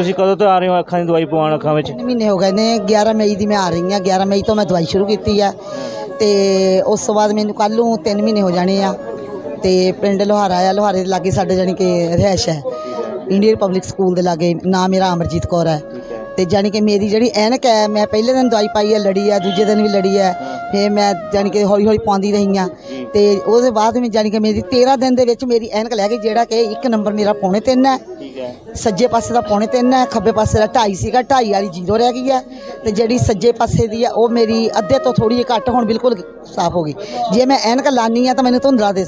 ਤੁਸੀਂ ਕਦੋਂ ਤੋਂ ਆ ਰਹੇ ਹੋ ਅੱਖਾਂ ਦੀ ਦਵਾਈ ਪਵਾਉਣ ਅੱਖਾਂ ਵਿੱਚ? ਤਿੰਨ ਮਹੀਨੇ ਹੋ ਗਏ ਨੇ 11 ਮਈ ਦੀ ਮੈਂ ਆ ਰਹੀ ਹਾਂ 11 ਮਈ ਤੋਂ ਮੈਂ ਦਵਾਈ ਸ਼ੁਰੂ ਕੀਤੀ ਆ। ਤੇ ਉਸ ਤੋਂ ਬਾਅਦ ਮੈਨੂੰ ਕੱਲ ਨੂੰ 3 ਮਹੀਨੇ ਹੋ ਜਾਣੇ ਆ। ਤੇ ਪਿੰਡ ਲੋਹਾਰਾ ਆ, ਲੋਹਾਰੇ ਦੇ ਲਾਗੇ ਸਾਡੇ ਜਾਨੀ ਕਿ ਰਹਿਸ਼ ਹੈ। ਇੰਡੀਅਨ ਪਬਲਿਕ ਸਕੂਲ ਦੇ ਲਾਗੇ ਨਾਮ ਮੇਰਾ ਅਮਰਜੀਤ ਕੌਰ ਹੈ। ਤੇ ਜਾਣੀ ਕਿ ਮੇਰੀ ਜਿਹੜੀ ਐਨਕ ਹੈ ਮੈਂ ਪਹਿਲੇ ਦਿਨ ਦਵਾਈ ਪਾਈ ਹੈ ਲੜੀ ਹੈ ਦੂਜੇ ਦਿਨ ਵੀ ਲੜੀ ਹੈ ਫਿਰ ਮੈਂ ਜਾਣੀ ਕਿ ਹੌਲੀ ਹੌਲੀ ਪਾਉਂਦੀ ਰਹੀ ਹਾਂ। ਤੇ ਉਹਦੇ ਬਾਅਦ ਮੈਂ ਜਾਣੀ ਕਿ ਮੇਰੀ 13 ਦਿਨ ਦੇ ਵਿੱਚ ਮੇਰੀ ਐਨਕ ਲੈ ਗਈ ਜਿਹੜਾ ਕਿ ਇੱਕ ਨੰਬਰ ਮੇਰਾ ਪੌਣੇ ਤਿੰਨ ਹੈ। ਠੀਕ ਹੈ। ਸੱਜੇ ਪਾਸੇ ਦਾ ਪੌਣੇ ਤਿੰਨ ਹੈ ਖੱਬੇ ਪਾਸੇ ਦਾ 2.5 ਸੀਗਾ 2.5 ਵਾਲੀ ਜ਼ੀਰੋ ਰਹਿ ਗਈ ਹੈ। ਤੇ ਜਿਹੜੀ ਸੱਜੇ ਪਾਸੇ ਦੀ ਹੈ ਉਹ ਮੇਰੀ ਅੱਧੇ ਤੋਂ ਥੋੜੀ ਜਿਹੀ ਘੱਟ ਹੁਣ ਬਿਲਕੁਲ ਸਾਫ਼ ਹੋ ਗਈ। ਜੇ ਮੈਂ ਐਨਕ ਲਾਨੀ ਆ ਤਾਂ ਮੈਨੂੰ ਧੁੰਦਲਾ ਦੇ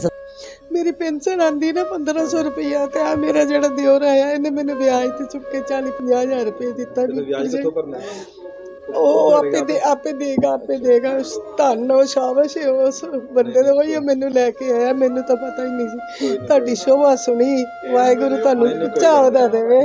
ਮੇਰੀ ਪੈਨਸ਼ਨ ਆਂਦੀ ਨਾ 1500 ਰੁਪਈਆ ਤੇ ਆ ਮੇਰਾ ਜਿਹੜਾ ਦਿਓਰ ਆਇਆ ਇਹਨੇ ਮੈਨੂੰ ਵਿਆਜ ਤੇ ਚੁੱਕ ਕੇ 40 ਹਜ਼ਾਰ ਰੁਪਏ ਦਿੱਤਾ ਵੀ ਵਿਆਜ ਕਿੱਥੋਂ ਭਰਨਾ? ਉਹ ਆਪੇ ਦੇ ਆਪੇ ਦੇਗਾ ਆਪੇ ਦੇਗਾ। ਧੰਨੋ ਸ਼ਾਬਾਸ਼ ਏ ਉਸ ਬੰਦੇ ਦਾ ਵਈ ਮੈਨੂੰ ਲੈ ਕੇ ਆਇਆ ਮੈਨੂੰ ਤਾਂ ਪਤਾ ਹੀ ਨਹੀਂ ਸੀ। ਤੁਹਾਡੀ ਸ਼ੋਭਾ ਸੁਣੀ ਵਾਹਿਗੁਰੂ ਤੁਹਾਨੂੰ ਉੱਚਾ ਉਹਦਾ ਦੇਵੇ।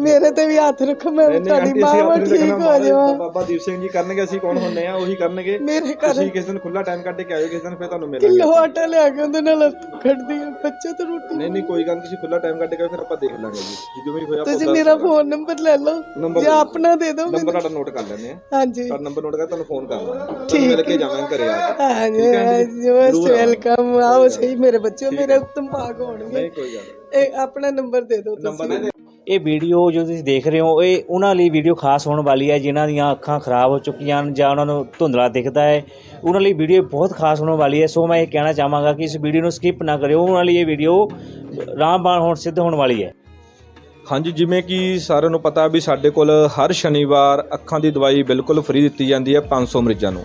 ਮੇਰੇ ਤੇ ਵੀ ਹੱਥ ਰੱਖੋ ਮੈਂ ਤੁਹਾਡੀ ਮਾਂ ਠੀਕ ਹੋ ਜਾਵਾਂ। ਬਾਬਾ ਦੀਪ ਸਿੰਘ ਜੀ ਕਰਨਗੇ ਅਸੀਂ ਕੌਣ ਹੁੰਨੇ ਆ? ਉਹੀ ਕਰਨਗੇ। ਮੇਰੇ ਘਰ ਤੁਸੀਂ ਕਿਸ ਦਿਨ ਖੁੱਲਾ ਟਾਈਮ ਕੱਢ ਕੇ ਆਇਓ ਕਿਸ ਦਿਨ ਫਿਰ ਤੁਹਾਨੂੰ ਮਿਲਾਂਗੇ ਕਿਲੋ ਆਟਾ ਲਿਆ ਕੇ ਉਹਦੇ ਨਾਲ ਖੜਦੀ ਆ ਬੱਚੇ ਤਾਂ ਰੋਟੀ। ਨਹੀਂ ਨਹੀਂ ਕੋਈ ਗੱਲ ਤੁਸੀਂ ਖੁੱਲਾ ਟਾਈਮ ਕੱਢ ਕੇ ਫਿਰ ਆਪਾਂ ਦੇਖ ਲਾਂਗੇ ਜੀ। ਜਦੋਂ ਵੀ ਹੋਇਆ ਤੁਸੀਂ ਮੇਰਾ ਫੋਨ ਨੰਬਰ ਲੈ ਲਓ ਜਾਂ ਆਪਣਾ ਦੇ ਦਿਓ ਨੰਬਰ ਤੁਹਾਡਾ ਨੋਟ ਕਰ ਆ ਹਾਂਜੀ। ਤੁਹਾਡਾ ਨੰਬਰ ਨੋਟ ਕਰ ਤੁਹਾਨੂੰ ਫੋਨ ਕਰ ਲਾਂਗੇ ਤੁਹਾਨੂੰ ਮਿਲ ਕੇ ਜਾਵਾਂਗੇ ਘਰੇ ਆ ਕੇ। ਹਾਂਜੀ ਹਾਂਜੀ ਮੋਸਟ ਵੈਲਕਮ ਆਓ। ਸਹੀ ਮੇਰੇ ਬੱਚੇ ਮੇਰੇ ਉੱਤਮ ਭਾਗ ਹੋਣਗੇ। ਨਹੀਂ ਕੋਈ ਗੱਲ ਨੀ। ਇਹ ਆਪਣਾ ਨੰਬਰ ਦੇ ਦਿਓ ਤੁਸੀਂ। ਇਹ ਵੀਡੀਓ ਜੋ ਤੁਸੀਂ ਦੇਖ ਰਹੇ ਹੋ ਇਹ ਉਹਨਾਂ ਲਈ ਵੀਡੀਓ ਖਾਸ ਹੋਣ ਵਾਲੀ ਹੈ ਜਿਨ੍ਹਾਂ ਦੀਆਂ ਅੱਖਾਂ ਖਰਾਬ ਹੋ ਚੁੱਕੀਆਂ ਹਨ ਜਾਂ ਉਹਨਾਂ ਨੂੰ ਧੁੰਦਲਾ ਦਿਖਦਾ ਹੈ। ਉਹਨਾਂ ਲਈ ਵੀਡੀਓ ਬਹੁਤ ਖਾਸ ਹੋਣ ਵਾਲੀ ਹੈ ਸੋ ਮੈਂ ਇਹ ਕਹਿਣਾ ਚਾਹਾਂਗਾ ਕਿ ਇਸ ਵੀਡੀਓ ਨੂੰ ਸਕਿਪ ਨਾ ਕਰਿਓ। ਉਹਨਾਂ ਲਈ ਇਹ ਵੀਡੀਓ ਰਾਮਬਾਣ ਹੋਣ ਸਿੱਧ ਹੋਣ ਵਾਲੀ ਹੈ। ਹਾਂਜੀ, ਜਿਵੇਂ ਕਿ ਸਾਰਿਆਂ ਨੂੰ ਪਤਾ ਵੀ ਸਾਡੇ ਕੋਲ ਹਰ ਸ਼ਨੀਵਾਰ ਅੱਖਾਂ ਦੀ ਦਵਾਈ ਬਿਲਕੁਲ ਫ੍ਰੀ ਦਿੱਤੀ ਜਾਂਦੀ ਹੈ 500 ਮਰੀਜ਼ਾਂ ਨੂੰ।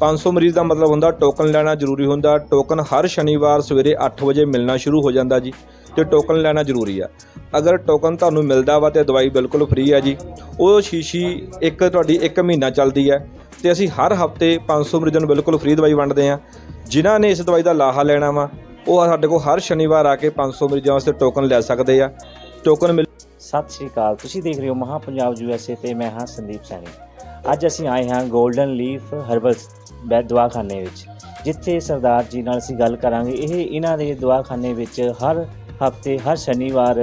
500 ਮਰੀਜ਼ ਦਾ ਮਤਲਬ ਹੁੰਦਾ ਟੋਕਨ ਲੈਣਾ ਜ਼ਰੂਰੀ ਹੁੰਦਾ, ਟੋਕਨ ਹਰ ਸ਼ਨੀਵਾਰ ਸਵੇਰੇ 8 ਵਜੇ ਮਿਲਣਾ ਸ਼ੁਰੂ ਹੋ ਜਾਂਦਾ ਜੀ ਤੇ ਟੋਕਨ ਲੈਣਾ ਜ਼ਰੂਰੀ ਆ। ਅਗਰ ਟੋਕਨ ਤੁਹਾਨੂੰ ਮਿਲਦਾ ਵਾ ਤੇ ਦਵਾਈ ਬਿਲਕੁਲ ਫ੍ਰੀ ਆ ਜੀ, ਉਹ ਸ਼ੀਸ਼ੀ ਇੱਕ ਤੁਹਾਡੀ 1 ਮਹੀਨਾ ਚੱਲਦੀ ਹੈ ਤੇ ਅਸੀਂ ਹਰ ਹਫ਼ਤੇ 500 ਮਰੀਜ਼ਾਂ ਨੂੰ ਬਿਲਕੁਲ ਫ੍ਰੀ ਦਵਾਈ ਵੰਡਦੇ ਆ ਜਿਨ੍ਹਾਂ ਨੇ ਇਸ ਦਵਾਈ ਦਾ ਲਾਹਾ ਲੈਣਾ ਵਾ, ਉਹ ਸਾਡੇ ਕੋਲ ਹਰ ਸ਼ਨੀਵਾਰ ਆ ਕੇ 500 ਮਰੀਜ਼ਾਂ ਵਾਸਤੇ ਟੋਕਨ ਲੈ ਸਕਦੇ ਆ। ਟੋਕਨ ਮਿਲ ਸਤਿ ਸ਼੍ਰੀ ਅਕਾਲ। ਤੁਸੀਂ ਦੇਖ ਰਹੇ ਹੋ ਮਹਾ ਪੰਜਾਬ ਯੂਐਸਏ ਤੇ ਮੈਂ ਹਾਂ ਸੰਦੀਪ ਸੈਣੀ। ਅੱਜ ਅਸੀਂ ਆਏ ਹਾਂ 골ਡਨ ਲੀਫ ਹਰਬਲ ਬੈਦ ਦਵਾਖਾਨੇ ਵਿੱਚ, ਜਿੱਥੇ ਸਰਦਾਰ ਜੀ ਨਾਲ ਅਸੀਂ ਗੱਲ ਕਰਾਂਗੇ। ਇਹ ਇਹਨਾਂ ਦੇ ਦਵਾਖਾਨੇ ਵਿੱਚ ਹਰ ਹਫ਼ਤੇ, ਹਰ ਸ਼ਨੀਵਾਰ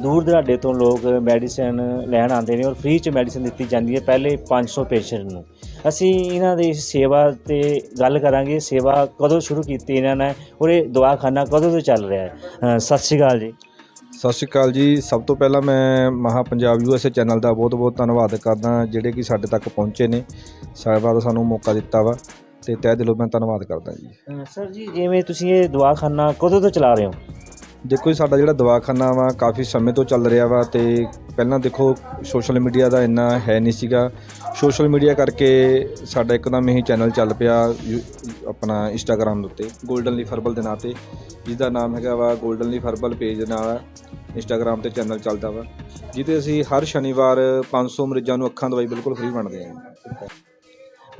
ਦੂਰ ਦਰਾਡੇ ਤੋਂ ਲੋਕ ਮੈਡੀਸਿਨ ਲੈਣ ਆਉਂਦੇ ਨੇ ਔਰ ਫ੍ਰੀ ਚ ਮੈਡੀਸਿਨ ਦਿੱਤੀ ਜਾਂਦੀ ਹੈ ਪਹਿਲੇ 500 ਪੇਸ਼ੈਂਟ ਨੂੰ। ਅਸੀਂ ਇਹਨਾਂ ਦੀ ਸੇਵਾ ਤੇ ਗੱਲ ਕਰਾਂਗੇ। ਸੇਵਾ ਕਦੋਂ ਸ਼ੁਰੂ ਕੀਤੀ ਇਹਨਾਂ ਨੇ ਔਰ ਇਹ ਦਵਾਖਾਨਾ ਕਦੋਂ ਤੋਂ ਚੱਲ ਰਿਹਾ ਹੈ? ਸਤਿ ਸ਼੍ਰੀ ਅਕਾਲ ਜੀ। ਸਤਿ ਸ਼੍ਰੀ ਅਕਾਲ ਜੀ। ਸਭ ਤੋਂ ਪਹਿਲਾਂ ਮੈਂ ਮਹਾ ਪੰਜਾਬ ਯੂਐਸਏ ਚੈਨਲ ਦਾ ਬਹੁਤ-ਬਹੁਤ ਧੰਨਵਾਦ ਕਰਦਾ, ਜਿਹੜੇ ਕਿ ਸਾਡੇ ਤੱਕ ਪਹੁੰਚੇ ਨੇ। ਸਾਡੇ ਵੱਲ ਸਾਨੂੰ ਮੌਕਾ ਦਿੱਤਾ ਵਾ ਤੇ ਤਹਿ ਦਿਲੋਂ ਮੈਂ ਧੰਨਵਾਦ ਕਰਦਾ ਜੀ। ਸਰ ਜੀ, ਜਿਵੇਂ ਤੁਸੀਂ ਇਹ ਦਵਾਖਾਨਾ ਕਦੋਂ ਤੋਂ ਚਲਾ ਰਹੇ ਹੋ? ਦੇਖੋ ਜੀ, ਸਾਡਾ ਜਿਹੜਾ ਦਵਾਖਾਨਾ ਵਾ, ਕਾਫੀ ਸਮੇਂ ਤੋਂ ਚੱਲ ਰਿਹਾ ਵਾ ਤੇ ਪਹਿਲਾਂ ਦੇਖੋ ਸੋਸ਼ਲ ਮੀਡੀਆ ਦਾ ਇੰਨਾ ਹੈ ਨਹੀਂ ਸੀਗਾ। ਸੋਸ਼ਲ ਮੀਡੀਆ ਕਰਕੇ ਸਾਡਾ ਇੱਕਦਮ ਹੀ ਚੈਨਲ ਚੱਲ ਪਿਆ, ਯੂ- ਆਪਣਾ ਇੰਸਟਾਗ੍ਰam ਦੇ ਉੱਤੇ 골ਡਨ ਲੀਫ ਹਰਬਲ ਦੇ ਨਾਂ ਤੇ। ਜਿਹਦਾ ਨਾਮ ਹੈਗਾ ਵਾ 골ਡਨ ਲੀ ਫਰਬਲ ਪੇਜ ਨਾਲ ਇੰਸਟਾਗ੍ਰam ਤੇ ਚੈਨਲ ਚੱਲਦਾ ਵਾ, ਜਿਹਦੇ ਅਸੀਂ ਹਰ ਸ਼ਨੀਵਾਰ 500 ਮਰੀਜ਼ਾਂ ਨੂੰ ਅੱਖਾਂ ਦਵਾਈ ਬਿਲਕੁਲ ਫ੍ਰੀ ਵੰਡਦੇ ਹਾਂ।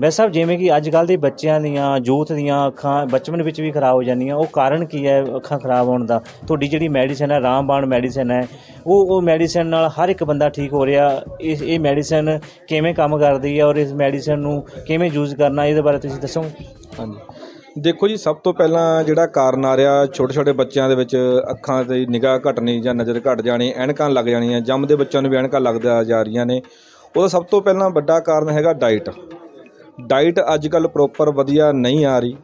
ਵੈਸੇ ਸਾਹਿਬ, ਜਿਵੇਂ ਕਿ ਅੱਜ ਕੱਲ ਦੇ ਬੱਚਿਆਂ ਦੀਆਂ ਯੂਥ ਦੀਆਂ ਅੱਖਾਂ ਬਚਪਨ ਵਿੱਚ ਵੀ ਖਰਾਬ ਹੋ ਜਾਂਦੀਆਂ, ਉਹ ਕਾਰਨ ਕੀ ਹੈ ਅੱਖਾਂ ਖਰਾਬ ਹੋਣ ਦਾ? ਤੁਹਾਡੀ ਜਿਹੜੀ ਮੈਡੀਸਨ ਹੈ, ਰਾਮਬਾਣ ਮੈਡੀਸਨ ਹੈ, ਉਹ ਉਹ ਮੈਡੀਸਨ ਨਾਲ ਹਰ ਇੱਕ ਬੰਦਾ ਠੀਕ ਹੋ ਰਿਹਾ ਇਸ ਇਹ ਮੈਡੀਸਨ ਕਿਵੇਂ ਕੰਮ ਕਰਦੀ ਹੈ ਔਰ ਇਸ ਮੈਡੀਸਨ ਨੂੰ ਕਿਵੇਂ ਯੂਜ਼ ਕਰਨਾ, ਇਹਦੇ ਬਾਰੇ ਤੁਸੀਂ ਦੱਸੋ। ਹਾਂਜੀ। ਦੇਖੋ ਜੀ, ਸਭ ਤੋਂ ਪਹਿਲਾਂ ਜਿਹੜਾ ਕਾਰਨ ਆ ਰਿਹਾ ਛੋਟੇ ਛੋਟੇ ਬੱਚਿਆਂ ਦੇ ਵਿੱਚ ਅੱਖਾਂ ਦੀ ਨਿਗਾਹ ਘਟਣੀ ਜਾਂ ਨਜ਼ਰ ਘਟ ਜਾਣੀ, ਐਨਕਾਂ ਲੱਗ ਜਾਣੀਆਂ ਜੰਮਦੇ ਬੱਚਿਆਂ ਨੂੰ ਵੀ ਐਨਕਾਂ ਲੱਗਦਾ ਜਾ ਰਹੀਆਂ ਨੇ, ਉਹਦਾ ਸਭ ਤੋਂ ਪਹਿਲਾਂ ਵੱਡਾ ਕਾਰਨ ਹੈਗਾ ਡਾਈਟ ਡਾਈਟ ਅੱਜ ਕੱਲ ਪ੍ਰੋਪਰ ਵਧੀਆ ਨਹੀਂ ਆ ਰਹੀ,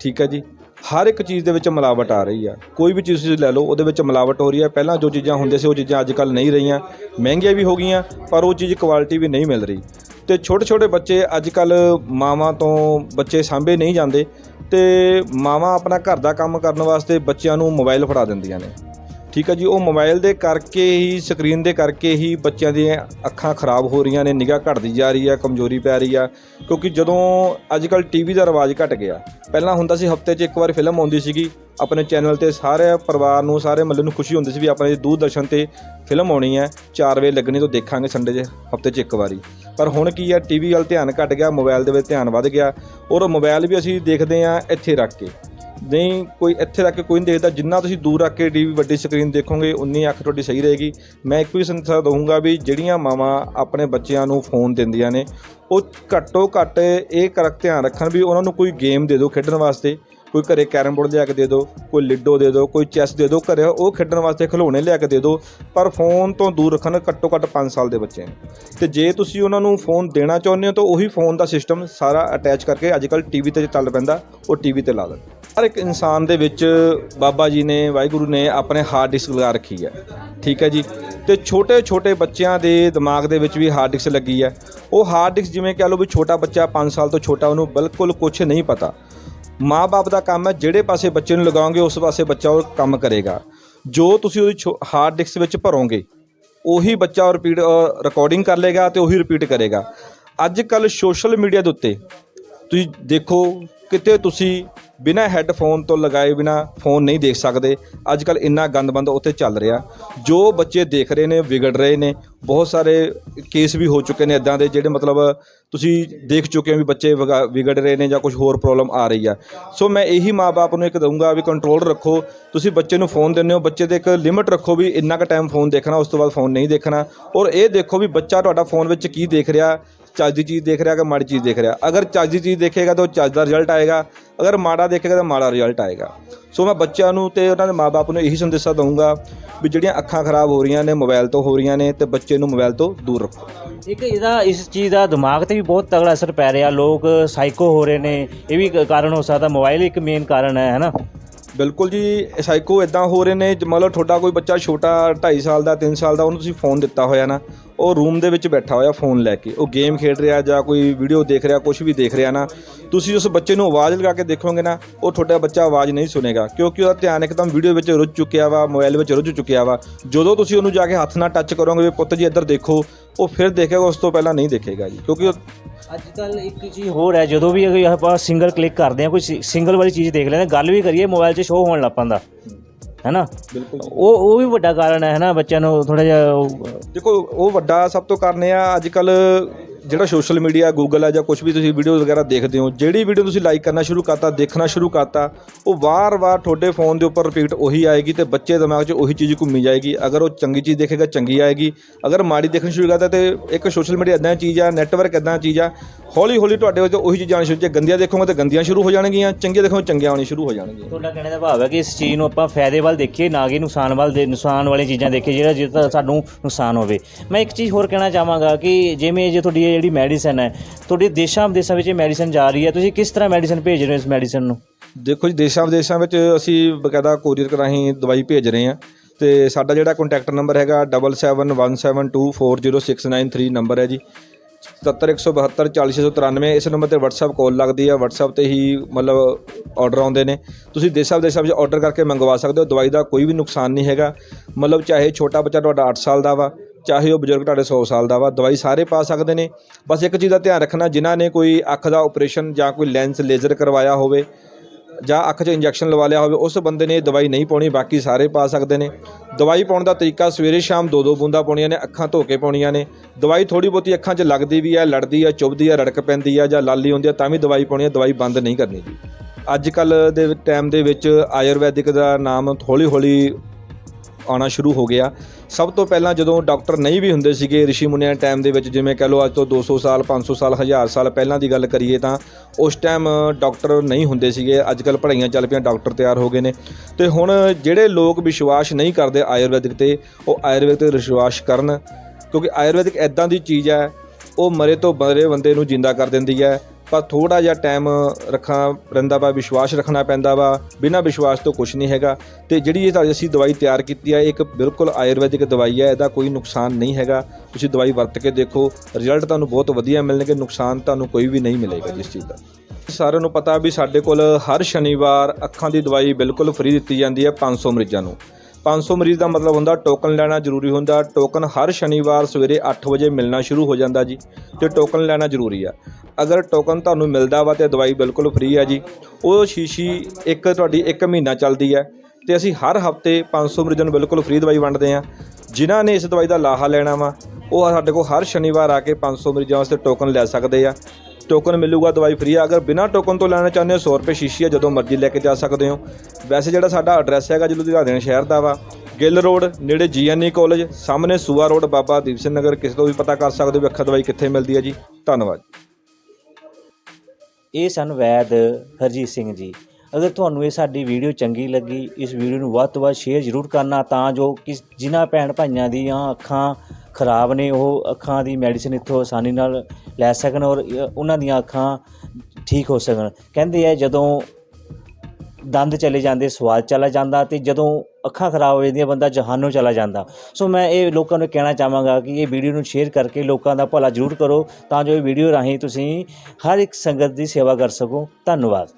ਠੀਕ ਹੈ ਜੀ। ਹਰ ਇੱਕ ਚੀਜ਼ ਦੇ ਵਿੱਚ ਮਿਲਾਵਟ ਆ ਰਹੀ ਆ। ਕੋਈ ਵੀ ਚੀਜ਼ ਤੁਸੀਂ ਲੈ ਲਓ, ਉਹਦੇ ਵਿੱਚ ਮਿਲਾਵਟ ਹੋ ਰਹੀ ਹੈ ਪਹਿਲਾਂ ਜੋ ਚੀਜ਼ਾਂ ਹੁੰਦੀਆਂ ਸੀ, ਉਹ ਚੀਜ਼ਾਂ ਅੱਜ ਕੱਲ ਨਹੀਂ ਰਹੀਆਂ। ਮਹਿੰਗੀਆਂ ਵੀ ਹੋ ਗਈਆਂ, ਪਰ ਉਹ ਚੀਜ਼ ਕੁਆਲਿਟੀ ਵੀ ਨਹੀਂ ਮਿਲ ਰਹੀ। ਤੇ ਛੋਟੇ ਛੋਟੇ ਬੱਚੇ ਅੱਜ ਕੱਲ ਮਾਵਾਂ ਤੋਂ ਬੱਚੇ ਸਾਂਭੇ ਨਹੀਂ ਜਾਂਦੇ। ਤੇ ਮਾਵਾਂ ਆਪਣਾ ਘਰ ਦਾ ਕੰਮ ਕਰਨ ਵਾਸਤੇ ਬੱਚਿਆਂ ਨੂੰ ਮੋਬਾਈਲ ਫੜਾ ਦਿੰਦੀਆਂ ਨੇ। ਠੀਕ ਹੈ ਜੀ, ਉਹ ਮੋਬਾਈਲ ਦੇ ਕਰਕੇ ਹੀ, ਸਕਰੀਨ ਦੇ ਕਰਕੇ ਹੀ ਬੱਚਿਆਂ ਦੀਆਂ ਅੱਖਾਂ ਖਰਾਬ ਹੋ ਰਹੀਆਂ ਨੇ, ਨਿਗਾਹ ਘਟਦੀ ਜਾ ਰਹੀ ਹੈ ਕਮਜ਼ੋਰੀ ਪੈ ਰਹੀ ਆ, ਕਿਉਂਕਿ ਜਦੋਂ ਅੱਜ ਕੱਲ ਟੀਵੀ ਦਾ ਰਿਵਾਜ ਘਟ ਗਿਆ। ਪਹਿਲਾਂ ਹੁੰਦਾ ਸੀ ਹਫ਼ਤੇ 'ਚ ਇੱਕ ਵਾਰ ਫਿਲਮ ਆਉਂਦੀ ਸੀਗੀ, ਆਪਣੇ ਚੈਨਲ ਤੇ ਸਾਰੇ ਪਰਿਵਾਰ ਨੂੰ, ਸਾਰੇ ਮੱਲੇ ਨੂੰ ਖੁਸ਼ੀ ਹੁੰਦੀ ਸੀ ਵੀ ਆਪਣੇ ਦੂਰਦਰਸ਼ਨ ਤੇ ਫਿਲਮ ਆਉਣੀ ਹੈ 4 ਵਜੇ ਲੱਗਣੀ ਤੋਂ ਦੇਖਾਂਗੇ ਸੰਡੇ 'ਚ, ਹਫ਼ਤੇ 'ਚ ਇੱਕ ਵਾਰੀ। ਪਰ ਹੁਣ ਕੀ ਹੈ ਟੀਵੀ ਵੱਲ ਧਿਆਨ ਘਟ ਗਿਆ, ਮੋਬਾਈਲ ਦੇ ਵਿੱਚ ਧਿਆਨ ਵੱਧ ਗਿਆ, ਔਰ ਮੋਬਾਈਲ ਵੀ ਅਸੀਂ ਦੇਖਦੇ ਹਾਂ ਇੱਥੇ ਰੱਖ ਕੇ। ਨਹੀਂ, ਕੋਈ ਇੱਥੇ ਰੱਖ ਕੇ ਕੋਈ ਨਹੀਂ ਦੇਖਦਾ। ਜਿੰਨਾ ਤੁਸੀਂ ਦੂਰ ਰੱਖ ਕੇ ਟੀਵੀ ਵੱਡੀ ਸਕਰੀਨ ਦੇਖੋਗੇ, ਉਨੀ ਅੱਖ ਤੁਹਾਡੀ ਸਹੀ ਰਹੇਗੀ। ਮੈਂ ਇੱਕ ਵੀ ਸੰਸਥਾ ਦਊਂਗਾ ਵੀ ਜਿਹੜੀਆਂ ਮਾਵਾਂ ਆਪਣੇ ਬੱਚਿਆਂ ਨੂੰ ਫੋਨ ਦਿੰਦੀਆਂ ਨੇ, ਉਹ ਘੱਟੋ ਘੱਟ ਇਹ ਕਰ ਧਿਆਨ ਰੱਖਣ ਵੀ ਉਹਨਾਂ ਨੂੰ ਕੋਈ ਗੇਮ ਦੇ ਦਿਓ ਖੇਡਣ ਵਾਸਤੇ। ਕੋਈ ਘਰੇ ਕੈਰਮ ਬੋਰਡ ਲਿਆ ਕੇ ਦੇ ਦਿਓ, ਕੋਈ ਲਿਡੋ ਦੇ ਦਿਓ, ਕੋਈ ਚੈਸ ਦੇ ਦਿਓ, ਘਰੇ ਉਹ ਖੇਡਣ ਵਾਸਤੇ ਖਿਡੌਣੇ ਲਿਆ ਕੇ ਦੇ ਦਿਓ। ਪਰ ਫੋਨ ਤੋਂ ਦੂਰ ਰੱਖਣ ਘੱਟੋ ਘੱਟ 5 ਸਾਲ ਦੇ ਬੱਚੇ ਨੂੰ। ਤੇ ਜੇ ਤੁਸੀਂ ਉਹਨਾਂ ਨੂੰ ਫੋਨ ਦੇਣਾ ਚਾਹੁੰਦੇ ਹੋ, ਤਾਂ ਉਹੀ ਫੋਨ ਦਾ ਸਿਸਟਮ ਸਾਰਾ ਅਟੈਚ ਕਰਕੇ ਅੱਜਕੱਲ ਟੀਵੀ ਤੇ ਚੱਲ ਪੈਂਦਾ, ਉਹ ਟੀਵੀ ਤੇ ਲਾ ਦਿੰਦੇ। ਹਰ ਇੱਕ ਇਨਸਾਨ ਦੇ ਵਿੱਚ ਬਾਬਾ ਜੀ ਨੇ, ਵਾਹਿਗੁਰੂ ਨੇ ਆਪਣੇ ਹਾਰਡ ਡਿਸਕ ਲਗਾ ਰੱਖੀ ਹੈ। ਠੀਕ ਹੈ ਜੀ? ਤੇ ਛੋਟੇ ਛੋਟੇ ਬੱਚਿਆਂ ਦੇ ਦਿਮਾਗ ਦੇ ਵਿੱਚ ਵੀ ਹਾਰਡ ਡਿਸਕ ਲੱਗੀ ਹੈ। ਉਹ ਹਾਰਡ ਡਿਸਕ ਜਿਵੇਂ ਕਹ ਲਓ ਵੀ ਛੋਟਾ ਬੱਚਾ 5 ਸਾਲ ਤੋਂ ਛੋਟਾ, ਉਹਨੂੰ ਬਿਲਕੁਲ ਕੁਝ ਨਹੀਂ ਪਤਾ। ਮਾਂ-ਬਾਪ ਦਾ ਕੰਮ ਹੈ, ਜਿਹੜੇ ਪਾਸੇ ਬੱਚੇ ਨੂੰ ਲਗਾਓਗੇ, ਉਸ ਪਾਸੇ ਬੱਚਾ ਉਹ ਕੰਮ ਕਰੇਗਾ। ਜੋ ਤੁਸੀਂ ਉਹਦੀ ਹਾਰਡ ਡਿਸਕ ਵਿੱਚ ਭਰੋਗੇ, ਉਹੀ ਬੱਚਾ ਰਿਪੀਟ ਰਿਕਾਰਡਿੰਗ ਕਰ ਲੇਗਾ ਤੇ ਉਹੀ ਰਿਪੀਟ ਕਰੇਗਾ। ਅੱਜ ਕੱਲ ਸੋਸ਼ਲ ਮੀਡੀਆ ਦੇ ਉੱਤੇ ਤੁਸੀਂ ਦੇਖੋ, ਕਿਤੇ ਤੁਸੀਂ ਬਿਨਾ ਹੈੱਡਫੋਨ ਤੋਂ ਲਗਾਏ ਬਿਨਾ ਫੋਨ ਨਹੀਂ ਦੇਖ ਸਕਦੇ। ਅੱਜ ਕੱਲ ਇੰਨਾ ਗੰਦਬੰਦ ਉੱਥੇ ਚੱਲ ਰਿਹਾ। ਜੋ ਬੱਚੇ ਦੇਖ ਰਹੇ ਨੇ, ਵਿਗੜ ਰਹੇ ਨੇ, ਬਹੁਤ ਸਾਰੇ ਕੇਸ ਵੀ ਹੋ ਚੁੱਕੇ ਨੇ ਇਦਾਂ ਦੇ ਜਿਹੜੇ ਮਤਲਬ ਤੁਸੀਂ ਦੇਖ ਚੁੱਕੇ ਹੋ ਵੀ ਬੱਚੇ ਵਿਗਾ- ਵਿਗੜ ਰਹੇ ਨੇ ਜਾਂ ਕੁਝ ਹੋਰ ਪ੍ਰੋਬਲਮ ਆ ਰਹੀ ਆ। ਸੋ ਮੈਂ ਇਹੀ ਮਾਪੇ ਨੂੰ ਇੱਕ ਦਊਂਗਾ ਵੀ ਕੰਟਰੋਲ ਰੱਖੋ। ਤੁਸੀਂ ਬੱਚੇ ਨੂੰ ਫੋਨ ਦਿੰਦੇ ਹੋ, ਬੱਚੇ ਦੇ ਇੱਕ ਲਿਮਿਟ ਰੱਖੋ ਵੀ ਇੰਨਾ ਕੁ ਟਾਈਮ ਫੋਨ ਦੇਖਣਾ, ਉਸ ਤੋਂ ਬਾਅਦ ਫੋਨ ਨਹੀਂ ਦੇਖਣਾ। ਔਰ ਇਹ ਦੇਖੋ ਵੀ ਬੱਚਾ ਤੁਹਾਡਾ ਫੋਨ ਵਿੱਚ ਕੀ ਦੇਖ ਰਿਹਾ। ਚੱਜ ਦੀ ਚੀਜ਼ ਦੇਖ ਰਿਹਾ ਕਿ ਮਾੜੀ ਚੀਜ਼ ਦੇਖ ਰਿਹਾ। ਅਗਰ ਚੱਜ ਦੀ ਚੀਜ਼ ਦੇਖੇਗਾ ਤਾਂ ਉਹ ਚੱਜ ਦਾ ਰਿਜ਼ਲਟ ਆਏਗਾ। ਅਗਰ ਮਾੜਾ ਦੇਖੇਗਾ ਤਾਂ ਮਾੜਾ ਰਿਜ਼ਲਟ ਆਏਗਾ। ਸੋ ਮੈਂ ਬੱਚਿਆਂ ਨੂੰ ਤੇ ਉਹਨਾਂ ਦੇ ਮਾਪੇ ਨੂੰ ਇਹੀ ਸੰਦੇਸ਼ਾ ਦਊਂਗਾ ਵੀ ਜਿਹੜੀਆਂ ਅੱਖਾਂ ਖਰਾਬ ਹੋ ਰਹੀਆਂ ਨੇ ਮੋਬਾਈਲ ਤੋਂ ਹੋ ਰਹੀਆਂ ਨੇ ਤੇ ਬੱਚੇ ਨੂੰ ਮੋਬਾਈਲ ਤੋਂ ਦੂਰ ਰੱਖੋ। ਇੱਕ ਇਹਦਾ ਇਸ ਚੀਜ਼ ਦਾ ਦਿਮਾਗ ਤੇ ਵੀ ਬਹੁਤ ਤਗੜਾ ਅਸਰ ਪੈ ਰਿਹਾ। ਲੋਕ ਸਾਈਕੋ ਹੋ ਰਹੇ ਨੇ। ਇਹ ਵੀ ਕਾਰਨ ਹੋ ਸਕਦਾ। ਮੋਬਾਈਲ ਇੱਕ ਮੇਨ ਕਾਰਨ ਹੈ ਹੈਨਾ? ਬਿਲਕੁਲ ਜੀ ਸਾਈਕੋ ਇਦਾਂ ਹੋ ਰਹੇ ਨੇ। ਮਤਲਬ ਤੁਹਾਡਾ ਕੋਈ ਬੱਚਾ ਛੋਟਾ 2.5 ਸਾਲ ਦਾ 3 ਸਾਲ ਦਾ ਉਹਨੂੰ ਤੁਸੀਂ ਫੋਨ ਦਿੱਤਾ ਹੋਇਆ ਨਾ ਉਹ ਰੂਮ ਦੇ ਵਿੱਚ ਬੈਠਾ ਹੋਇਆ ਫੋਨ ਲੈ ਕੇ। ਉਹ ਗੇਮ ਖੇਡ ਰਿਹਾ ਜਾਂ ਕੋਈ ਵੀਡੀਓ ਦੇਖ ਰਿਹਾ ਕੁਝ ਵੀ ਦੇਖ ਰਿਹਾ ਨਾ, ਤੁਸੀਂ ਉਸ ਬੱਚੇ ਨੂੰ ਆਵਾਜ਼ ਲਗਾ ਕੇ ਦੇਖੋਗੇ ਨਾ, ਉਹ ਤੁਹਾਡਾ ਬੱਚਾ ਆਵਾਜ਼ ਨਹੀਂ ਸੁਨੇਗਾ ਕਿਉਂਕਿ ਉਹਦਾ ਧਿਆਨ ਇੱਕਦਮ ਵੀਡੀਓ ਵਿੱਚ ਰੁੱਝ ਚੁੱਕਿਆ ਵਾ ਮੋਬਾਈਲ ਵਿੱਚ ਰੁੱਝ ਚੁੱਕਿਆ ਵਾ। ਜਦੋਂ ਤੁਸੀਂ ਉਹਨੂੰ ਜਾ ਕੇ ਹੱਥ ਨਾਲ ਟੱਚ ਕਰੋਗੇ ਵੀ ਪੁੱਤ ਜੀ ਇੱਧਰ ਦੇਖੋ, ਉਹ ਫਿਰ ਦੇਖੇਗਾ, ਉਸ ਤੋਂ ਪਹਿਲਾਂ ਨਹੀਂ ਦੇਖੇਗਾ ਜੀ। ਕਿਉਂਕਿ ਉਹ ਅੱਜ ਕੱਲ ਇੱਕ ਚੀਜ਼ ਹੋਰ ਹੈ, ਜਦੋਂ ਵੀ ਆਪਾਂ ਸਿੰਗਲ ਕਲਿੱਕ ਕਰਦੇ ਹਾਂ, ਕੋਈ ਸਿੰਗਲ ਵਾਲੀ ਚੀਜ਼ ਦੇਖ ਲੈਂਦੇ ਗੱਲ ਵੀ ਕਰੀਏ ਮੋਬਾਈਲ 'ਚ ਸ਼ੋਅ ਹੋਣ ਲੱਗ ਪੈਂਦਾ। ਹੈਨਾ? ਬਿਲਕੁਲ ਉਹ ਉਹ ਵੀ ਵੱਡਾ ਕਾਰਨ ਹੈ ਹੈਨਾ ਬੱਚਿਆਂ ਨੂੰ ਥੋੜਾ ਜਿਹਾ ਉਹ- ਦੇਖੋ ਉਹ ਵੱਡਾ ਸਭ ਤੋਂ ਕਾਰਨ ਇਹ ਆ ਅੱਜ ਕੱਲ ਜਿਹੜਾ ਸੋਸ਼ਲ ਮੀਡੀਆ ਗੂਗਲ ਆ ਜਾਂ ਕੁਝ ਵੀ ਤੁਸੀਂ ਵੀਡੀਓ ਵਗੈਰਾ ਦੇਖਦੇ ਹੋ, ਜਿਹੜੀ ਵੀਡੀਓ ਤੁਸੀਂ ਲਾਈਕ ਕਰਨਾ ਸ਼ੁਰੂ ਕਰਤਾ, ਦੇਖਣਾ ਸ਼ੁਰੂ ਕਰਤਾ, ਉਹ ਵਾਰ-ਵਾਰ ਤੁਹਾਡੇ ਫੋਨ ਦੇ ਉੱਪਰ ਰਿਪੀਟ ਉਹੀ ਆਏਗੀ ਤੇ ਬੱਚੇ ਦਿਮਾਗ 'ਚ ਉਹੀ ਚੀਜ਼ ਘੁੰਮੀ ਜਾਏਗੀ। ਅਗਰ ਉਹ ਚੰਗੀ ਚੀਜ਼ ਦੇਖੇਗਾ, ਚੰਗੀ ਆਏਗੀ। ਅਗਰ ਮਾੜੀ ਦੇਖਣੀ ਸ਼ੁਰੂ ਕਰਤਾ ਤੇ ਇੱਕ ਸੋਸ਼ਲ ਮੀਡੀਆ ਇਦਾਂ ਦੀ ਚੀਜ਼ ਆ ਨੈਟਵਰਕ ਇਦਾਂ ਦੀ ਚੀਜ਼ ਆ, ਹੌਲੀ-ਹੌਲੀ ਤੁਹਾਡੇ ਵਿੱਚ ਉਹੀ ਚੀਜ਼ਾਂ ਆਉਣੀ ਸ਼ੁਰੂ ਜੇ ਗੰਦੀਆਂ ਦੇਖੋਗੇ ਤੇ ਗੰਦੀਆਂ ਸ਼ੁਰੂ ਹੋ ਜਾਣਗੀਆਂ, ਚੰਗੀਆਂ ਦੇਖੋਗੇ ਚੰਗੀਆਂ ਆਉਣੀ ਸ਼ੁਰੂ ਹੋ ਜਾਣਗੀਆਂ। ਤੁਹਾਡਾ ਕਹਿਣ ਦਾ ਭਾਵ ਹੈ ਕਿ ਇਸ ਚੀਜ਼ ਨੂੰ ਆਪਾਂ ਫਾਇਦੇ ਵੱਲ ਦੇਖੀਏ, ਨਾ ਕਿ ਨੁਕਸਾਨ ਵੱਲ ਦੇ ਨੁਕਸਾਨ ਵਾਲੀਆਂ ਚੀਜ਼ਾਂ ਦੇਖੀਏ, ਜਿਹੜਾ ਜਿਹਦਾ ਸਾਨੂੰ ਨੁਕਸਾਨ ਹੋਵੇ। ਮੈਂ ਇੱਕ ਚੀਜ਼ ਹੋਰ ਕਹਿਣਾ ਚਾਹਾਂਗਾ ਕਿ ਜਿਵੇਂ ਜੇ ਤੁਹਾਡੀ ਇਹ ਜਿਹੜੀ ਮੈਡੀਸਨ ਹੈ। ਤੁਹਾਡੇ ਦੇਸ਼ਾਂ ਵਿਦੇਸ਼ਾਂ ਵਿੱਚ ਇਹ ਮੈਡੀਸਨ ਜਾ ਰਹੀ ਹੈ। ਤੁਸੀਂ ਕਿਸ ਤਰ੍ਹਾਂ ਮੈਡੀਸਨ ਭੇਜ ਰਹੇ ਹੋ ਇਸ ਮੈਡੀਸਨ ਨੂੰ? ਦੇਖੋ ਜੀ, ਦੇਸ਼ਾਂ ਵਿਦੇਸ਼ਾਂ ਵਿੱਚ ਅਸੀਂ ਬਕਾਇਦਾ ਕੋਰੀਅਰ ਰਾਹੀਂ ਦਵਾਈ ਭੇਜ ਰਹੇ ਹਾਂ। ਤੇ ਸਾਡਾ ਜਿਹੜਾ ਕੰਟੈਕਟ ਨੰਬਰ ਹੈਗਾ 7717240693 ਨੰਬਰ ਹੈ ਜੀ। 7717240693 ਇਸ ਨੰਬਰ ਤੇ WhatsApp ਕਾਲ ਲੱਗਦੀ ਹੈ WhatsApp ਤੇ ਹੀ ਮਤਲਬ ਆਰਡਰ ਆਉਂਦੇ ਨੇ। ਤੁਸੀਂ ਦੇਸ਼ਾਂ ਵਿਦੇਸ਼ਾਂ ਵਿੱਚ ਆਰਡਰ ਕਰਕੇ ਮੰਗਵਾ ਸਕਦੇ ਹੋ। ਦਵਾਈ ਦਾ ਕੋਈ ਵੀ ਨੁਕਸਾਨ ਨਹੀਂ ਹੈਗਾ। ਮਤਲਬ ਚਾਹੇ ਛੋਟਾ ਬੱਚਾ ਤੁਹਾਡਾ 8 ਸਾਲ ਦਾ ਵਾ ਚਾਹੇ ਉਹ ਬਜ਼ੁਰਗ ਤੁਹਾਡੇ 100 ਸਾਲ ਦਾ ਵਾ, ਦਵਾਈ ਸਾਰੇ ਪਾ ਸਕਦੇ ਨੇ। ਬਸ ਇੱਕ ਚੀਜ਼ ਦਾ ਧਿਆਨ ਰੱਖਣਾ, ਜਿਨ੍ਹਾਂ ਨੇ ਕੋਈ ਅੱਖ ਦਾ ਆਪਰੇਸ਼ਨ ਜਾਂ ਕੋਈ ਲੈਂਸ ਲੇਜ਼ਰ ਕਰਵਾਇਆ ਹੋਵੇ ਜਾਂ ਅੱਖ 'ਚ ਇੰਜੈਕਸ਼ਨ ਲਵਾ ਲਿਆ ਹੋਵੇ, ਉਸ ਬੰਦੇ ਨੇ ਦਵਾਈ ਨਹੀਂ ਪਾਉਣੀ, ਬਾਕੀ ਸਾਰੇ ਪਾ ਸਕਦੇ ਨੇ। ਦਵਾਈ ਪਾਉਣ ਦਾ ਤਰੀਕਾ ਸਵੇਰੇ ਸ਼ਾਮ ਦੋ ਦੋ ਬੂੰਦਾਂ ਪਾਉਣੀਆਂ ਨੇ, ਅੱਖਾਂ ਧੋ ਕੇ ਪਾਉਣੀਆਂ ਨੇ। ਦਵਾਈ ਥੋੜੀ ਬਹੁਤੀ ਅੱਖਾਂ 'ਚ ਲੱਗਦੀ ਵੀ ਹੈ, ਲੜਦੀ ਹੈ, ਚੁੱਭਦੀ ਹੈ, ਰੜਕ ਪੈਂਦੀ ਹੈ ਜਾਂ ਲਾਲੀ ਹੁੰਦੀ ਹੈ, ਤਾਂ ਵੀ ਦਵਾਈ ਪਾਉਣੀ ਹੈ, ਦਵਾਈ ਬੰਦ ਨਹੀਂ ਕਰਨੀ। ਜੀ ਅੱਜ ਕੱਲ ਦੇ ਟਾਈਮ ਦੇ ਵਿੱਚ ਆਯੁਰਵੈਦਿਕ ਦਾ ਨਾਮ ਹੌਲੀ ਹੌਲੀ ਆਉਣਾ ਸ਼ੁਰੂ ਹੋ ਗਿਆ। ਸਭ ਤੋਂ ਪਹਿਲਾਂ ਜਦੋਂ ਡਾਕਟਰ ਨਹੀਂ ਵੀ ਹੁੰਦੇ ਸੀਗੇ ਰਿਸ਼ੀ ਮੁਨੀਆਂ ਦੇ ਟਾਈਮ ਦੇ ਵਿੱਚ, ਜਿਵੇਂ ਕਹ ਲਓ ਅੱਜ ਤੋਂ 200 ਸਾਲ 500 ਸਾਲ 1000 ਸਾਲ ਪਹਿਲਾਂ ਦੀ ਗੱਲ ਕਰੀਏ ਤਾਂ ਉਸ ਟਾਈਮ ਡਾਕਟਰ ਨਹੀਂ ਹੁੰਦੇ ਸੀਗੇ। ਅੱਜ ਕੱਲ ਪੜ੍ਹਾਈਆਂ ਚੱਲ ਪਈਆਂ, ਡਾਕਟਰ ਤਿਆਰ ਹੋ ਗਏ ਨੇ। ਤੇ ਹੁਣ ਜਿਹੜੇ ਲੋਕ ਵਿਸ਼ਵਾਸ ਨਹੀਂ ਕਰਦੇ ਆਯੁਰਵੈਦਿਕ ਤੇ, ਉਹ ਆਯੁਰਵੈਦਿਕ ਤੇ ਵਿਸ਼ਵਾਸ ਕਰਨ। ਕਿਉਂਕਿ ਆਯੁਰਵੈਦਿਕ ਐਦਾਂ ਦੀ ਚੀਜ਼ ਹੈ, ਉਹ ਮਰੇ ਤੋਂ ਮਰੇ ਬੰਦੇ ਨੂੰ ਜਿੰਦਾ ਕਰ ਦਿੰਦੀ ਹੈ। ਪਰ ਥੋੜਾ ਜਿਹਾ ਟਾਈਮ ਰੱਖਣਾ ਪੈਂਦਾ ਵਾ, ਵਿਸ਼ਵਾਸ ਰੱਖਣਾ ਪੈਂਦਾ ਵਾ, ਬਿਨਾਂ ਵਿਸ਼ਵਾਸ ਤੋਂ ਕੁਝ ਨਹੀਂ ਹੈਗਾ। ਤੇ ਜਿਹੜੀ ਇਹ ਤੁਹਾਡੀ ਅਸੀਂ ਦਵਾਈ ਤਿਆਰ ਕੀਤੀ ਹੈ ਇੱਕ ਬਿਲਕੁਲ ਆਯੁਰਵੈਦਿਕ ਦਵਾਈ ਹੈ ਇਹਦਾ ਕੋਈ ਨੁਕਸਾਨ ਨਹੀਂ ਹੈਗਾ। ਤੁਸੀਂ ਦਵਾਈ ਵਰਤ ਕੇ ਦੇਖੋ ਰਿਜ਼ਲਟ ਤੁਹਾਨੂੰ ਬਹੁਤ ਵਧੀਆ ਮਿਲਣਗੇ, ਨੁਕਸਾਨ ਤੁਹਾਨੂੰ ਕੋਈ ਵੀ ਨਹੀਂ ਮਿਲੇਗਾ ਜਿਸ ਚੀਜ਼ ਦਾ। ਸਾਰਿਆਂ ਨੂੰ ਪਤਾ ਵੀ ਸਾਡੇ ਕੋਲ ਹਰ ਸ਼ਨੀਵਾਰ ਅੱਖਾਂ ਦੀ ਦਵਾਈ ਬਿਲਕੁਲ ਫ੍ਰੀ ਦਿੱਤੀ ਜਾਂਦੀ ਹੈ 500 ਮਰੀਜ਼ਾਂ ਨੂੰ। 500 ਮਰੀਜ਼ ਦਾ ਮਤਲਬ ਹੁੰਦਾ ਟੋਕਨ ਲੈਣਾ ਜ਼ਰੂਰੀ ਹੁੰਦਾ, ਟੋਕਨ ਹਰ ਸ਼ਨੀਵਾਰ ਸਵੇਰੇ 8 ਵਜੇ ਮਿਲਣਾ ਸ਼ੁਰੂ ਹੋ ਜਾਂਦਾ ਜੀ, ਤੇ ਟੋਕਨ ਲੈਣਾ ਜ਼ਰੂਰੀ ਆ। ਅਗਰ ਟੋਕਨ ਤੁਹਾਨੂੰ ਮਿਲਦਾ ਵਾ ਤੇ ਦਵਾਈ ਬਿਲਕੁਲ ਫ੍ਰੀ ਆ ਜੀ, ਉਹ ਸ਼ੀਸ਼ੀ ਇੱਕ ਤੁਹਾਡੀ 1 ਮਹੀਨਾ ਚੱਲਦੀ ਹੈ ਤੇ ਅਸੀਂ ਹਰ ਹਫ਼ਤੇ 500 ਮਰੀਜ਼ਾਂ ਨੂੰ ਬਿਲਕੁਲ ਫ੍ਰੀ ਦਵਾਈ ਵੰਡਦੇ ਆ। ਜਿਨ੍ਹਾਂ ਨੇ ਇਸ ਦਵਾਈ ਦਾ ਲਾਹਾ ਲੈਣਾ ਵਾ, ਉਹ ਸਾਡੇ ਕੋਲ ਹਰ ਸ਼ਨੀਵਾਰ ਆ ਕੇ 500 ਮਰੀਜ਼ਾਂ ਵਾਸਤੇ ਟੋਕਨ ਲੈ ਸਕਦੇ ਆ। ਟੋਕਨ ਮਿਲੂਗਾ, ਦਵਾਈ ਫ੍ਰੀ ਆ। ਅਗਰ ਬਿਨਾਂ ਟੋਕਨ ਤੋਂ ਲੈਣਾ ਚਾਹੁੰਦੇ ਹੋ 100 ਰੁਪਏ ਸ਼ੀਸ਼ੀ ਆ, ਜਦੋਂ ਮਰਜ਼ੀ ਲੈ ਕੇ ਜਾ ਸਕਦੇ ਹੋ। ਵੈਸੇ ਜਿਹੜਾ ਸਾਡਾ ਐਡਰੈਸ ਹੈਗਾ ਜੀ ਲੁਧਿਆਣੇ ਸ਼ਹਿਰ ਦਾ ਵਾ, ਗਿੱਲ ਰੋਡ, ਨੇੜੇ ਜੀਐਨਈ ਕਾਲਜ ਸਾਹਮਣੇ ਸੂਆ ਰੋਡ, ਬਾਬਾ ਦੀਪ ਸਿੰਘ ਨਗਰ, ਕਿਸੇ ਤੋਂ ਵੀ ਪਤਾ ਕਰ ਸਕਦੇ ਹੋ ਵੀ ਅੱਖਾਂ ਦਵਾਈ ਕਿੱਥੇ ਮਿਲਦੀ ਹੈ ਜੀ। ਧੰਨਵਾਦ ਇਹ ਸਨ ਵੈਦ ਹਰਜੀਤ ਸਿੰਘ ਜੀ। ਅਗਰ ਤੁਹਾਨੂੰ ਇਹ ਸਾਡੀ ਵੀਡੀਓ ਚੰਗੀ ਲੱਗੀ, ਇਸ ਵੀਡੀਓ ਨੂੰ ਵੱਧ ਤੋਂ ਵੱਧ ਸ਼ੇਅਰ ਜ਼ਰੂਰ ਕਰਨਾ ਤਾਂ ਜੋ ਕਿ ਜਿਨ੍ਹਾਂ ਭੈਣ ਭਾਈਆਂ ਦੀਆਂ ਅੱਖਾਂ ਖਰਾਬ ਨੇ, ਉਹ ਅੱਖਾਂ ਦੀ ਮੈਡੀਸਿਨ ਇੱਥੋਂ ਆਸਾਨੀ ਨਾਲ ਲੈ ਸਕਣ ਔਰ ਉਹਨਾਂ ਦੀਆਂ ਅੱਖਾਂ ਠੀਕ ਹੋ ਸਕਣ। ਕਹਿੰਦੇ ਆ, ਜਦੋਂ ਦੰਦ ਚਲੇ ਜਾਂਦੇ, ਸਵਾਦ ਚਲਾ ਜਾਂਦਾ ਤੇ ਜਦੋਂ ਅੱਖਾਂ ਖਰਾਬ ਹੋ ਜਾਂਦੀਆਂ, ਬੰਦਾ ਜਹਾਨੋਂ ਚਲਾ ਜਾਂਦਾ। ਸੋ ਮੈਂ ਇਹ ਲੋਕਾਂ ਨੂੰ ਕਹਿਣਾ ਚਾਹਾਂਗਾ ਕਿ ਇਹ ਵੀਡੀਓ ਨੂੰ ਸ਼ੇਅਰ ਕਰਕੇ ਲੋਕਾਂ ਦਾ ਭਲਾ ਜ਼ਰੂਰ ਕਰੋ, ਤਾਂ ਜੋ ਇਹ ਵੀਡੀਓ ਰਾਹੀਂ ਤੁਸੀਂ ਹਰ ਇੱਕ ਸੰਗਤ ਦੀ ਸੇਵਾ ਕਰ ਸਕੋ। ਧੰਨਵਾਦ।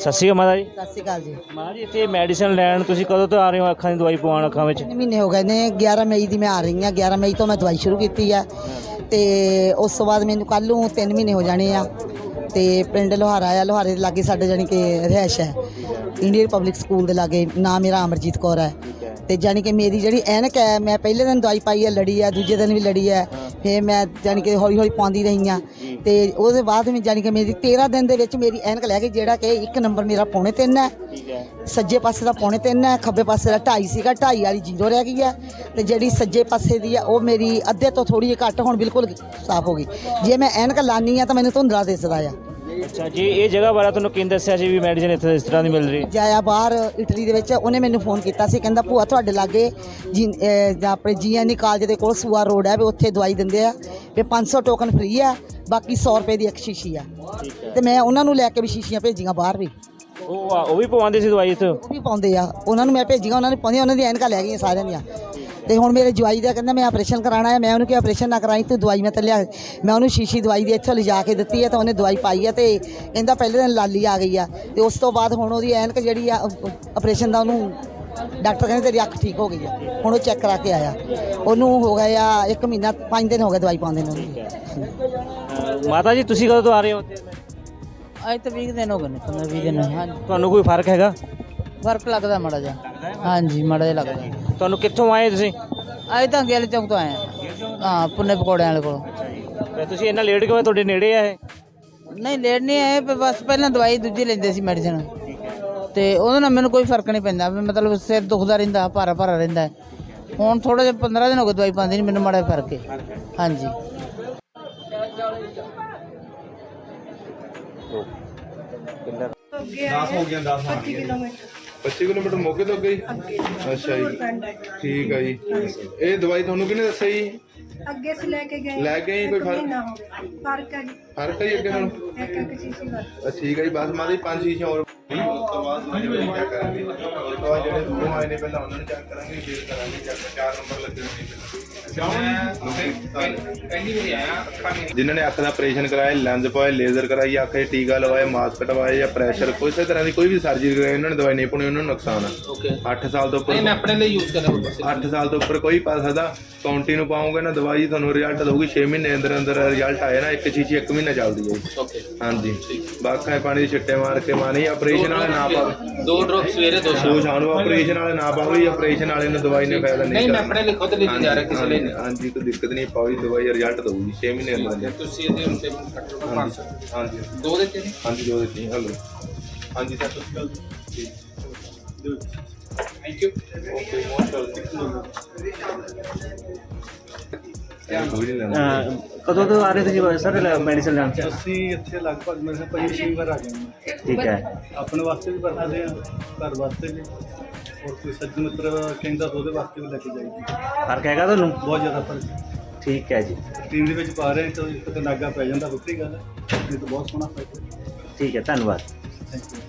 ਸਤਿ ਸ਼੍ਰੀ ਅਕਾਲ ਮਾਤਾ ਜੀ। ਸਤਿ ਸ਼੍ਰੀ ਅਕਾਲ ਜੀ। ਮਾਤਾ ਜੀ ਇੱਥੇ ਮੈਡੀਸਨ ਲੈਣ ਤੁਸੀਂ ਕਦੋਂ ਤੋਂ ਆ ਰਹੇ ਹੋ? ਅੱਖਾਂ ਦੀ ਦਵਾਈ ਪਵਾਉਣ ਅੱਖਾਂ ਵਿੱਚ? ਤਿੰਨ ਮਹੀਨੇ ਹੋ ਗਏ ਨੇ 11 ਮਈ ਦੀ ਮੈਂ ਆ ਰਹੀ ਹਾਂ। 11 ਮਈ ਤੋਂ ਮੈਂ ਦਵਾਈ ਸ਼ੁਰੂ ਕੀਤੀ ਆ। ਤੇ ਉਸ ਤੋਂ ਬਾਅਦ ਮੈਨੂੰ ਕੱਲ੍ਹ ਨੂੰ 3 ਮਹੀਨੇ ਹੋ ਜਾਣੇ ਆ। ਤੇ ਪਿੰਡ ਲੋਹਾਰਾ ਆ ਲੋਹਾਰੇ ਦੇ ਲਾਗੇ ਸਾਡੇ ਜਾਣੀ ਕਿ ਰਿਹਾਇਸ਼ ਹੈ। ਇੰਡੀਅਨ ਪਬਲਿਕ ਸਕੂਲ ਦੇ ਲਾਗੇ ਨਾਮ ਮੇਰਾ ਅਮਰਜੀਤ ਕੌਰ ਹੈ। ਤੇ ਜਾਣੀ ਕਿ ਮੇਰੀ ਜਿਹੜੀ ਐਨਕ ਹੈ ਮੈਂ ਪਹਿਲੇ ਦਿਨ ਦਵਾਈ ਪਾਈ ਹੈ ਲੜੀ ਹੈ ਦੂਜੇ ਦਿਨ ਵੀ ਲੜੀ ਹੈ ਫਿਰ ਮੈਂ ਜਾਣੀ ਕਿ ਹੌਲੀ ਹੌਲੀ ਪਾਉਂਦੀ ਰਹੀ ਹਾਂ। ਤੇ ਉਹਦੇ ਬਾਅਦ ਵਿੱਚ ਜਾਣੀ ਕਿ ਮੇਰੀ 13 ਦਿਨ ਦੇ ਵਿੱਚ ਮੇਰੀ ਐਨਕ ਲੈ ਗਈ ਜਿਹੜਾ ਕਿ ਇੱਕ ਨੰਬਰ ਮੇਰਾ ਪੌਣੇ ਤਿੰਨ ਹੈ। ਸੱਜੇ ਪਾਸੇ ਦਾ ਪੌਣੇ ਤਿੰਨ ਹੈ ਖੱਬੇ ਪਾਸੇ ਦਾ 2.5 ਸੀਗਾ 2.5 ਵਾਲੀ ਜ਼ੀਰੋ ਰਹਿ ਗਈ ਹੈ। ਤੇ ਜਿਹੜੀ ਸੱਜੇ ਪਾਸੇ ਦੀ ਹੈ ਉਹ ਮੇਰੀ ਅੱਧੇ ਤੋਂ ਥੋੜੀ ਜਿਹੀ ਘੱਟ ਹੁਣ ਬਿਲਕੁਲ ਸਾਫ਼ ਹੋ ਗਈ। ਜੇ ਮੈਂ ਐਨਕ ਲਾਨੀ ਆ ਤਾਂ ਮੈਨੂੰ ਧੁੰਦਲਾ ਦਿਸਦਾ ਆ। ਅੱਛਾ ਜੀ ਇਹ ਜਗ੍ਹਾ ਬਾਰੇ ਤੁਹਾਨੂੰ ਕਿੰਨ ਦੱਸਿਆ ਸੀ ਵੀ ਮੈਡੀਸਨ ਇੱਥੇ ਇਸ ਤਰ੍ਹਾਂ ਦੀ ਮਿਲ ਰਹੀ? ਜਾਇਆ ਬਾਹਰ ਇਟਲੀ ਦੇ ਵਿੱਚ ਉਹਨੇ ਮੈਨੂੰ ਫੋਨ ਕੀਤਾ ਸੀ ਕਹਿੰਦਾ ਭੂਆ ਤੁਹਾਡੇ ਲਾਗੇ ਜੀ ਅਹ ਜਾਂ ਆਪਣੇ ਜੀਐਨਈ ਕਾਲਜ ਦੇ ਕੋਲ ਸੂਆ ਰੋਡ ਹੈ ਵੀ ਉੱਥੇ ਦਵਾਈ ਦਿੰਦੇ ਆ ਵੀ 500 ਟੋਕਨ ਫ੍ਰੀ ਆ ਬਾਕੀ 100 ਰੁਪਏ ਦੀ ਇੱਕ ਸ਼ੀਸ਼ੀ ਆ। ਠੀਕ ਹੈ। ਤੇ ਮੈਂ ਉਹਨਾਂ ਨੂੰ ਲੈ ਕੇ ਵੀ ਸ਼ੀਸ਼ੀਆਂ ਭੇਜੀਆਂ ਬਾਹਰ ਵੀ। ਉਹ ਆ- ਉਹ ਵੀ ਪਵਾਉਂਦੇ ਸੀ ਦਵਾਈ ਇੱਥੇ? ਉਹ ਵੀ ਪਾਉਂਦੇ ਆ। ਉਹਨਾਂ ਨੂੰ ਮੈਂ ਭੇਜੀਆਂ ਉਹਨਾਂ ਨੇ ਪਾਉਂਦੀਆਂ ਉਹਨਾਂ ਦੀ ਐਨਕਾਂ ਲੈ ਗਈਆਂ ਸਾਰਿਆਂ ਦੀਆਂ। ਤੇ ਹੁਣ ਮੇਰੇ ਜਵਾਈ ਦਾ ਕਹਿੰਦਾ ਮੈਂ ਆਪਰੇਸ਼ਨ ਕਰਾਉਣਾ ਹੈ ਮੈਂ ਉਹਨੂੰ ਕਿਹਾ ਆਪਰੇਸ਼ਨ ਨਾ ਕਰਾਈ ਤੂੰ ਦਵਾਈ ਮੈਂ ਤੇ ਲਿਆ ਮੈਂ ਉਹਨੂੰ ਸ਼ੀਸ਼ੀ ਦਵਾਈ ਦੀ ਇੱਥੋਂ ਲਿਜਾ ਕੇ ਦਿੱਤੀ ਹੈ ਤਾਂ ਉਹਨੇ ਦਵਾਈ ਪਾਈ ਹੈ ਤੇ ਕਹਿੰਦਾ ਪਹਿਲੇ ਦਿਨ ਲਾਲੀ ਆ ਗਈ ਆ। ਤੇ ਉਸ ਤੋਂ ਬਾਅਦ ਹੁਣ ਉਹਦੀ ਐਨਕ ਜਿਹੜੀ ਆ ਆਪਰੇਸ਼ਨ ਦਾ ਉਹਨੂੰ ਡਾਕਟਰ ਕਹਿੰਦੇ ਤੇਰੀ ਅੱਖ ਠੀਕ ਹੋ ਗਈ ਆ। ਹੁਣ ਉਹ ਚੈੱਕ ਕਰਾ ਕੇ ਆਇਆ। ਉਹਨੂੰ ਹੋ ਗਿਆ ਆ ਇੱਕ ਮਹੀਨਾ ਪੰਜ ਦਿਨ ਹੋ ਗਏ ਦਵਾਈ ਪਾਉਂਦੇ ਨੂੰ। ਉਹਨੂੰ। ਮਾਤਾ ਜੀ ਤੁਸੀਂ ਕਦੋਂ ਤੋਂ ਆ ਰਹੇ ਹੋ? ਅੱਜ ਤਾਂ 20 ਦਿਨ ਹੋ ਗਏ ਨੇ 15 20 ਦਿਨ। ਹਾਂਜੀ ਤੁਹਾਨੂੰ ਕੋਈ ਫ਼ਰਕ ਹੈਗਾ? ਫ਼ਰਕ ਲੱਗਦਾ ਮਾੜਾ ਜਿਹਾ। ਹਾਂਜੀ ਮਾੜਾ ਜਿਹਾ ਲੱਗਦਾ। ਤੁਹਾਨੂੰ ਕਿੱਥੋਂ ਆਏ ਤੁਸੀਂ? ਅੱਜ ਤਾਂ ਗੇਲ ਚੌਕ ਤੋਂ ਆਏ ਹਾਂ। ਹਾਂ ਪੁੰਨੇ ਪਕੌੜਿਆਂ ਵਾਲੇ ਕੋਲ। ਤੇ ਤੁਸੀਂ ਇੰਨਾ ਲੇਟ ਕਿਉਂ ਤੁਹਾਡੇ ਨੇੜੇ ਆ ਇਹ? ਨਹੀਂ ਲੇਟ ਨਹੀਂ ਆਏ ਪਰ ਬਸ ਪਹਿਲਾਂ ਦਵਾਈ ਦੂਜੀ ਲੈਂਦੇ ਸੀ ਮੈਡੀਸਨ ਤੇ ਉਹਦੇ ਨਾਲ ਮੈਨੂੰ ਕੋਈ ਫ਼ਰਕ ਨਹੀਂ ਪੈਂਦਾ। ਵੀ ਮਤਲਬ ਸਿਰ ਦੁਖਦਾ ਰਹਿੰਦਾ ਭਾਰਾ ਭਾਰਾ ਰਹਿੰਦਾ। ਹੈ। ਹੁਣ ਥੋੜਾ ਜਿਹਾ 15 ਦਿਨ ਹੋ ਗਏ ਦਵਾਈ ਪਾਉਂਦੀ ਨਹੀਂ ਮੈਨੂੰ ਮਾੜਾ ਜਿਹਾ ਫ਼ਰਕ ਹੈ। ਹਾਂਜੀ। ਹੋ ਗਿਆ 10 ਆ 25 ਕਿਲੋਮੀਟਰ ਮੋਗੇ ਤੋਂ ਅੱਗੇ? ਅੱਛਾ ਜੀ। ਠੀਕ ਆ ਜੀ। ਇਹ ਦਵਾਈ ਤੁਹਾਨੂੰ ਕਿਹਨੇ ਦੱਸਿਆ ਜੀ? ਅੱਗੇ ਸੇ ਲੈ ਕੇ ਗਏ। ਲੈ ਗਏ ਜੀ, ਕੋਈ ਫ਼ਰਕ? ਨਾ ਹੋ ਗਿਆ। ਫ਼ਰਕ ਹੈ ਜੀ। ਫ਼ਰਕ ਹੈ ਜੀ ਅੱਗੇ ਨਾਲੋਂ। ਇੱਕ ਇੱਕ ਚੀਜ਼ ਹੀ ਬਸ। ਅੱਛਾ ਠੀਕ ਹੈ ਜੀ ਬਸ ਮਾਦੇ ਪੰਜ ਸ਼ੀਸ਼ੇ ਹੋਰ ਉਸ ਤੋਂ ਬਾਅਦ ਚੈੱਕ ਕਰਾਂਗੇ? ਉਸ ਤੋਂ ਬਾਅਦ ਜਿਹੜੇ ਦੂਰੋਂ ਆਏ ਨੇ ਪਹਿਲਾਂ ਉਹਨਾਂ ਨੂੰ ਚੈੱਕ ਕਰਾਂਗੇ ਫਿਰ ਕਰਾਂਗੇ ਚੈੱਕ ਚਾਰ ਨੰਬਰ ਲੱਗੇ ਹੋਣਗੇ ਜਿਨ੍ਹਾਂ ਨੇ ਅੱਖ ਦਾ ਆਪਰੇਸ਼ਨ ਕਰਾਇਆ ਲੈਂਸ ਪਾਏ ਲੇਜ਼ਰ ਕਰਾਈ ਅੱਖ 'ਚ ਟੀਕਾ ਲਵਾਇਆ ਮਾਸਕ ਕਟਵਾਏ ਜਾਂ ਪ੍ਰੈਸ਼ਰ ਕਿਸੇ ਤਰ੍ਹਾਂ ਦੀ ਕੋਈ ਵੀ ਸਰਜਰੀ ਕਰਾਈ ਉਹਨਾਂ ਨੇ ਦਵਾਈ ਨਹੀਂ ਪਾਉਣੀ ਉਹਨਾਂ ਨੂੰ ਨੁਕਸਾਨ ਆ। ਓਕੇ 8 ਸਾਲ ਤੋਂ ਉੱਪਰ ਆਪਣੇ ਲਈ ਯੂਜ਼ ਕਰਨਾ 8 ਸਾਲ ਤੋਂ ਉੱਪਰ ਕੋਈ ਪਾ ਸਕਦਾ। ਕਾਉਂਟੀ ਨੂੰ ਪਾਉਂਗੇ ਨਾ ਦਵਾਈ ਤੁਹਾਨੂੰ ਰਿਜ਼ਲਟ ਦਊਗੀ 6 ਮਹੀਨੇ ਅੰਦਰ ਅੰਦਰ ਰਿਜ਼ਲਟ ਆਏ ਨਾ ਇੱਕ ਚੀਜ਼ 1 ਮਹੀਨਾ ਚੱਲਦੀ ਹੈ ਜੀ। ਓਕੇ ਹਾਂਜੀ। ਬਾਕਾਂ ਪਾਣੀ ਦੇ ਛਿੱਟੇ ਮਾਰ ਕੇ ਮਾਨੀ ਆਪਰੇਸ਼ਨ ਵਾਲੇ ਨਾ ਪਾਵੇ। ਦੋ ਡ੍ਰੌਪ ਸਵੇਰੇ ਦੋ ਸ਼ਾਮ। ਦੋ ਸ਼ਾਮ ਨੂੰ ਆਪਰੇਸ਼ਨ ਵਾਲੇ ਨਾ ਪਾਵੇ ਆਪਰੇਸ਼ਨ ਵਾਲੇ ਨੂੰ ਦਵਾਈ ਨੇ ਫਾਇਦਾ ਨਹੀਂ ਨਹੀਂ ਮੈਂ ਕਰਨਾ। ਆਪਣੇ ਲਈ ਖੁਦ ਲੈ ਕੇ ਜਾ ਰਿਹਾ ਕਿਸੇ ਲਈ ਨਹੀਂ। ਹਾਂਜੀ ਕੋਈ ਦਿੱਕਤ ਨਹੀਂ ਪਾਉਈ ਦਵਾਈ ਰਿਜ਼ਲਟ ਦਊਗੀ 6 ਮਹੀਨੇ ਅੰਦਰ ਅੰਦਰ। ਤੁਸੀਂ ਇਹਦੇ ਉੱਤੇ ਕੱਟ ਲਓ 500 ਹਾਂਜੀ ਦੋ ਦੇ ਤੇ ਹਾਂਜੀ ਜੋ ਦਿੱਤੀ ਹਲੋ ਹਾਂਜੀ ਸਰ ਤੁਸੀਂ ਗੱਲ thank you okay most welcome ਅਹ ਕਦੋਂ ਤੋਂ ਆ ਰਹੇ ਤੁਸੀਂ ਸਰ ਮੈਡੀਸਨ ਲੈਣ ਅਸੀਂ ਇੱਥੇ ਲਗਭਗ ਮੈਂ ਭਾਈ ਛੇ ਵਾਰ ਆ ਗਏ। ਠੀਕ ਹੈ। ਆਪਣੇ ਵਾਸਤੇ ਵੀ ਵਰਤਦੇ ਆ ਘਰ ਵਾਸਤੇ ਵੀ। ਔਰ ਕੋਈ ਸੱਜਣ ਮਿੱਤਰ ਕਹਿੰਦਾ ਤਾਂ ਉਹਦੇ ਵਾਸਤੇ ਵੀ ਲੈ ਕੇ ਜਾਈਏ ਫ਼ਰਕ ਹੈਗਾ ਤੁਹਾਨੂੰ? ਬਹੁਤ ਜ਼ਿਆਦਾ ਫ਼ਰਕ ਠੀਕ ਹੈ ਜੀ। ਟੀਮ ਦੇ ਵਿੱਚ ਪਾ ਰਹੇ ਤਾਂ ਇੱਕ ਤਾਂ ਨਾਗਾ ਪੈ ਜਾਂਦਾ ਵੱਖਰੀ ਗੱਲ ਹੈ। ਇਹ ਤਾਂ ਬਹੁਤ ਸੋਹਣਾ ਹੈ। ਠੀਕ ਹੈ ਧੰਨਵਾਦ। Thank you